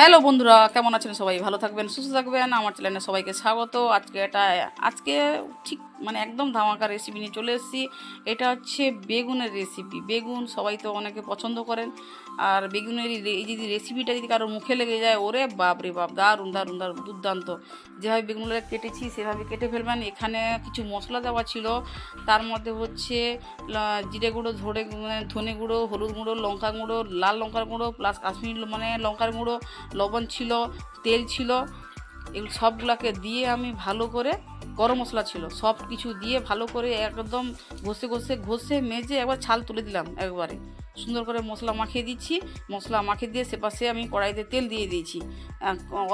Hello বন্ধুরা, কেমন আছেন সবাই? ভালো থাকবেন, সুস্থ থাকবেন। আমার চ্যানেলে সবাইকে স্বাগত। আজকে এটা, আজকে ঠিক মানে একদম ধামাকা রেসিপি নিয়ে চলে এসেছি। এটা হচ্ছে বেগুনের রেসিপি বেগুন সবাই তো অনেকে পছন্দ করেন। আর বেগুনের এই যদি রেসিপিটা যদি কারোর মুখে লেগে যায়, ওরে বাপ রে বাপ, দারুণ দারুণ দারুণ, দুর্দান্ত। যেভাবে বেগুনগুলো কেটেছি, সেভাবে কেটে ফেলবেন। এখানে কিছু মশলা দেওয়া ছিল। তার মধ্যে হচ্ছে জিরে গুঁড়ো ধরে মানে ধনে গুঁড়ো, হলুদ গুঁড়ো, লঙ্কা গুঁড়ো, লাল লঙ্কার গুঁড়ো প্লাস কাশ্মীর মানে লঙ্কার গুঁড়ো, লবণ ছিল, তেল ছিল। এগুলো সবগুলোকে দিয়ে আমি ভালো করে গরম মশলা ছিল সব কিছু দিয়ে ভালো করে একদম ঘষে ঘষে ঘষে মেজে একবার ছাল তুলে দিলাম একবারে। সুন্দর করে মশলা মাখিয়ে দিচ্ছি, মশলা মাখিয়ে দিয়ে সেপাশে আমি কড়াইতে তেল দিয়ে দিয়েছি।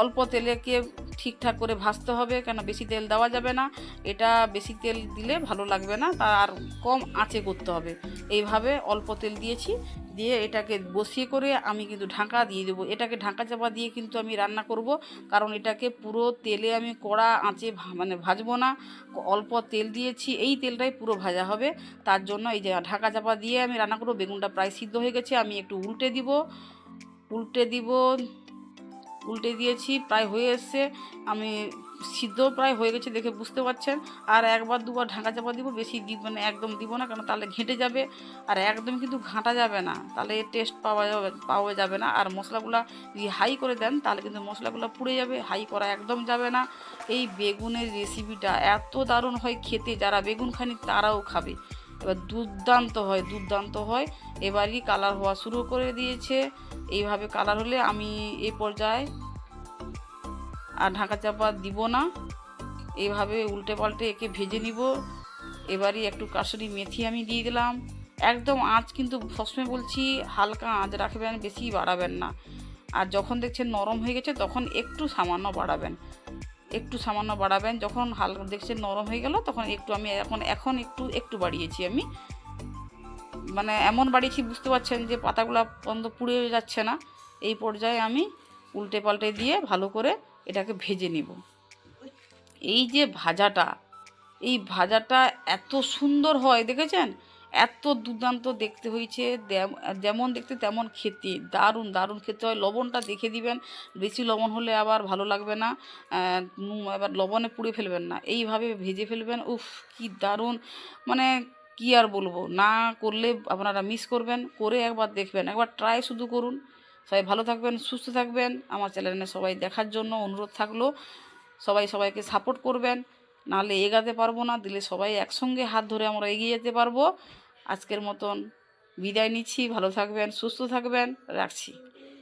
অল্প তেলেকে ঠিকঠাক করে ভাজতে হবে, কেন বেশি তেল দেওয়া যাবে না। এটা বেশি তেল দিলে ভালো লাগবে না তার আর কম আঁচে করতে হবে। এইভাবে অল্প তেল দিয়েছি দিয়ে এটাকে বসিয়ে করে আমি কিন্তু ঢাকা দিয়ে দেবো। এটাকে ঢাকা চাপা দিয়ে কিন্তু আমি রান্না করব। কারণ এটাকে পুরো তেলে আমি কড়া আঁচে মানে ভাজবো না। অল্প তেল দিয়েছি, এই তেলটাই পুরো ভাজা হবে। তার জন্য এই যে ঢাকা চাপা দিয়ে আমি রান্না করব, বেগুনটা প্রায় সিদ্ধ হয়ে গেছে, আমি একটু উল্টে দিব। উল্টে দিব উল্টে দিয়েছি, প্রায় হয়ে এসছে। আমি সিদ্ধ প্রায় হয়ে গেছে দেখে বুঝতে পারছেন। আর একবার দুবার ঢাকা চাপা দিব, বেশি দিব না একদম দিব না, কারণ তাহলে ঘেঁটে যাবে। আর একদম কিন্তু ঘাঁটা যাবে না, তাহলে টেস্ট পাওয়া যাবে পাওয়া যাবে না। আর মশলাগুলো যদি হাই করে দেন, তাহলে কিন্তু মশলাগুলো পুড়ে যাবে হাই করা একদম যাবে না। এই বেগুনের রেসিপিটা এত দারুণ হয় খেতে, যারা বেগুন খানি তারাও খাবে। এবার দুর্দান্ত হয় দুর্দান্ত হয়। এবারই কালার হওয়া শুরু করে দিয়েছে। এইভাবে কালার হলে আমি এই পর্যায়ে আর ঢাকা চাপা দিব না। এইভাবে উল্টে পাল্টে একে ভেজে নিব। এবারই একটু কাসুরি মেথি আমি দিয়ে দিলাম। একদম আঁচ কিন্তু সবসময় বলছি হালকা আঁচ রাখবেন, বেশি বাড়াবেন না। আর যখন দেখছেন নরম হয়ে গেছে, তখন একটু সামান্য বাড়াবেন। একটু সামান্য বাড়াবেন। যখন হালকা দেখছেন নরম হয়ে গেল, তখন একটু আমি এখন এখন একটু একটু বাড়িয়েছি আমি। মানে এমন বাড়িয়েছি, বুঝতে পারছেন যে পাতাগুলো বন্ধ পুড়ে যাচ্ছে না। এই পর্যায়ে আমি উল্টে পাল্টে দিয়ে ভালো করে এটাকে ভেজে নিব। এই যে ভাজাটা, এই ভাজাটা এত সুন্দর হয়, দেখেছেন? এত দুর্দান্ত দেখতে হয়েছে যেমন দেখতে তেমন খেতে। দারুণ দারুণ খেতে হয়। লবণটা দেখে দিবেন, বেশি লবণ হলে আবার ভালো লাগবে না। এবার লবণে পুড়ে ফেলবেন না। এইভাবে ভেজে ফেলবেন, উফ, কি দারুণ! মানে কি আর বলব? না করলে আপনারা মিস করবেন, করে একবার দেখবেন। একবার ট্রাই শুধু করুন। সবাই ভালো থাকবেন, সুস্থ থাকবেন। আমার চ্যানেলে সবাই দেখার জন্য অনুরোধ থাকল। সবাই সবাইকে সাপোর্ট করবেন। নাহলে এগাতে পারব না, দিলে সবাই একসঙ্গে হাত ধরে আমরা এগিয়ে যেতে পারব। আজকের মতন বিদায় নিচ্ছি ভালো থাকবেন সুস্থ থাকবেন রাখছি।